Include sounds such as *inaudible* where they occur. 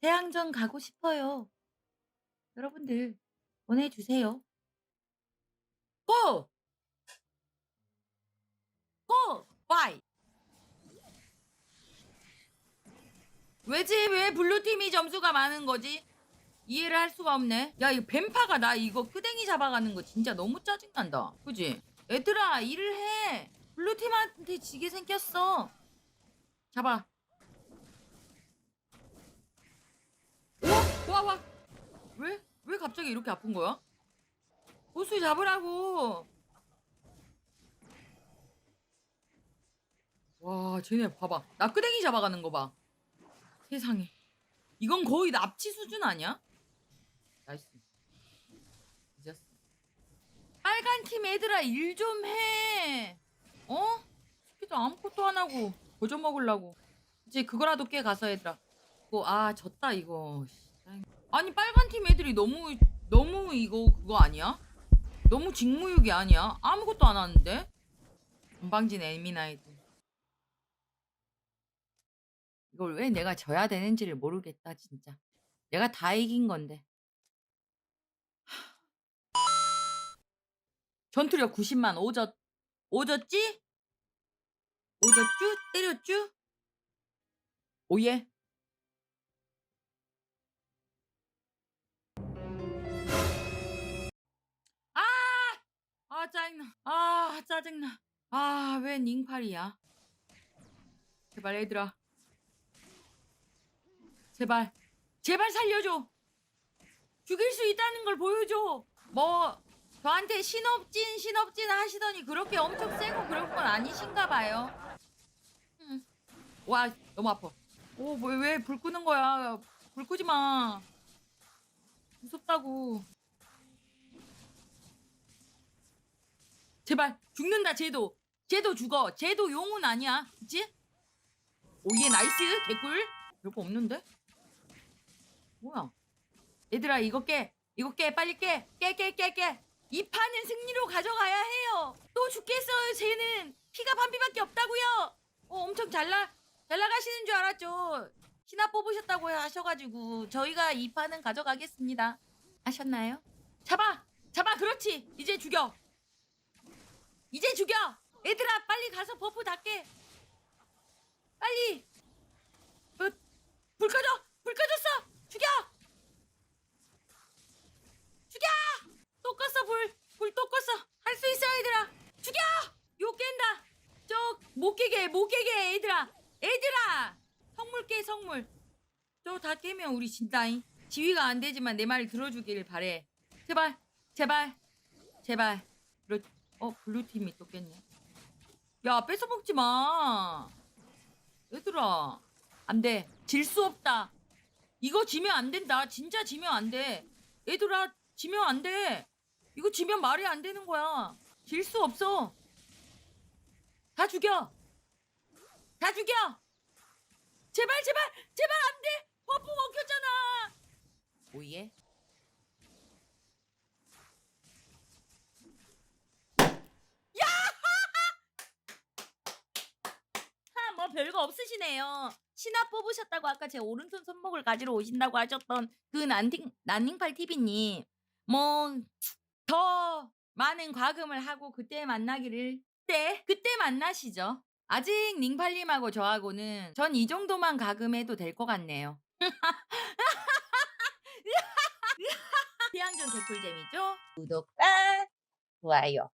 태양전 가고 싶어요. 여러분들 보내주세요. 고! 고! 와이! 왜지? 왜 블루팀이 점수가 많은 거지? 이해를 할 수가 없네. 야, 이거 뱀파가 나 이거 끄댕이 잡아가는 거 진짜 너무 짜증난다. 그지? 얘들아, 일을 해. 블루팀한테 지게 생겼어. 잡아. 와, 와, 와. 왜? 왜 갑자기 이렇게 아픈 거야? 보스 잡으라고. 와, 쟤네 봐봐. 나 끄댕이 잡아가는 거 봐. 세상에. 이건 거의 납치 수준 아니야? 나이스. 잊었어. 빨간 팀 애들아 일 좀 해. 어? 스피드 아무것도 안 하고 거저 먹으려고. 이제 그거라도 깨 가서 얘들아. 이거 아 졌다 이거. 아니 빨간 팀 애들이 너무 너무 이거 그거 아니야? 너무 직무유기 아니야? 아무것도 안 하는데? 건방진 에미나이들. 이걸 왜 내가 져야 되는지를 모르겠다 진짜. 내가 다 이긴 건데. 전투력 90만 오졌 오졌지? 오졌쭈? 때렸쭈? 오예. 아 짜증나. 아 짜증나. 아왜 닝팔이야? 제발 얘들아. 제발. 제발 살려줘. 죽일 수 있다는 걸 보여줘. 뭐 저한테 신업진 신업진 하시더니 그렇게 엄청 세고 그런 건 아니신가 봐요. 음. 와 너무 아파. 오왜 불 끄는 거야? 불 끄지 마. 무섭다고. 제발 죽는다 쟤도. 쟤도 죽어. 쟤도 용은 아니야. 그치? 오예 나이스 개꿀. 별거 없는데? 뭐야? 얘들아 이거 깨. 이거 깨 빨리 깨. 깨 깨 깨 깨. 이 판은 승리로 가져가야 해요. 또 죽겠어요. 쟤는 피가 반피밖에 없다고요. 어, 엄청 잘 나, 잘 나가시는 줄 알았죠. 신화 뽑으셨다고 하셔가지고 저희가 이 판은 가져가겠습니다. 아셨나요? 잡아, 잡아, 그렇지. 이제 죽여. 이제 죽여. 얘들아 빨리 가서 버프 다 깨. 빨리. 어, 불 꺼져, 불 꺼졌어. 죽여. 죽여. 또 껐어 불. 불 또 껐어. 할 수 있어 얘들아. 죽여. 요 깬다. 저 못 깨게 못 깨게 얘들아. 얘들아. 성물 깨 성물. 저 다 깨면 우리 진다잉. 지휘가 안 되지만 내 말 들어주길 바래. 제발 제발 제발. 블루, 어 블루 팀이 또 깼네. 야 뺏어 먹지 마. 얘들아 안 돼. 질 수 없다. 이거 지면 안 된다. 진짜 지면 안 돼. 얘들아 지면 안 돼. 이거 지면 말이 안 되는 거야. 질 수 없어. 다 죽여. 다 죽여. 제발 제발 제발 안 돼. 버프 먹혔잖아. 오예. 별거 없으시네요. 신화 뽑으셨다고 아까 제 오른손 손목을 가지러 오신다고 하셨던 그 난닝 난닝팔 TV님. 뭐 더 많은 과금을 하고 그때 만나기를 때 그때 만나시죠. 아직 닝팔님하고 저하고는 전 이 정도만 가금해도 될 것 같네요. *laughs* 태양전 개꿀잼이죠? 구독과 좋아요